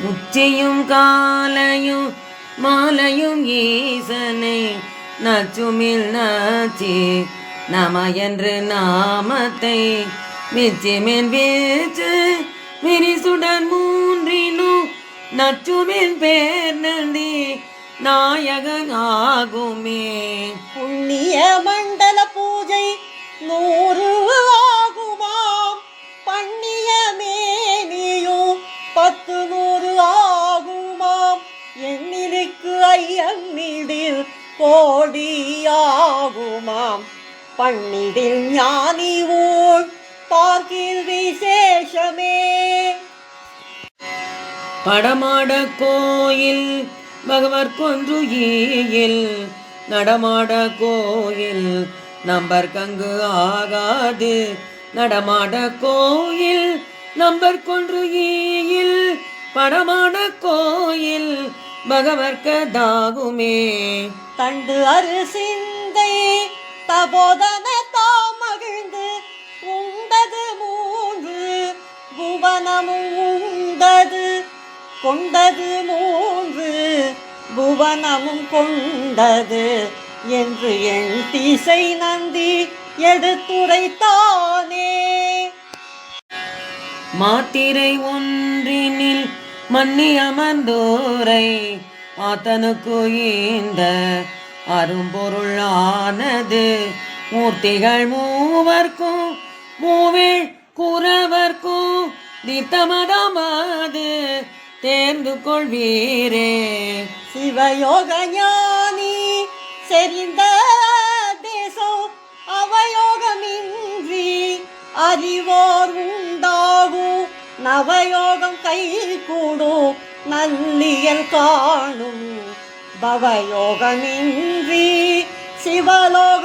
முச்சியும் காலையும் மாலையும் ஈசனை நச்சுமில் நச்சி நம என்று நாமத்தை மிச்சிமின் வீச்சு விரிசுடன் மூன்றினும் நச்சுமின் பேர் நந்தி நாயகன் ஆகுமே புண்ணிய மண்டல எண்ணிலுக்கு ஐயன்னிடில் கோடியாகுமாம். பண்ணிடில் ஞானி ஊழ் பார்க்கில் விசேஷமே. படமாட கோயில் பகவர் கொன்று ஈயில். நடமாட கோயில் நம்பர் கங்கு ஆகாது. நடமாட கோயில் நம்பர் கொன்று ஈயில். படமான கோயில் பகவர்க்கதாகுமே. தண்டு அரு சிந்தை தபோதன தாமகிழ்ந்து உண்டது மூன்று புவனமும் உண்டது கொண்டது மூன்று புவனமும் கொண்டது என்று என் திசை நந்தி எடுத்துரைத்தானே. மாத்திரை ஒன்றினில் மன்னி அமர்ந்தோரை ஆத்தனுக்கு இந்த அரும்பொருளானது. மூர்த்திகள் மூவர்க்கும் மூவேள் குறவர்க்கும் நித்தமதமாது தேர்ந்து கொள்வீரே. சிவயோக நவயோகம் கை கூடும் நல்லியல் காணும். பவயோகமின்றி சிவலோ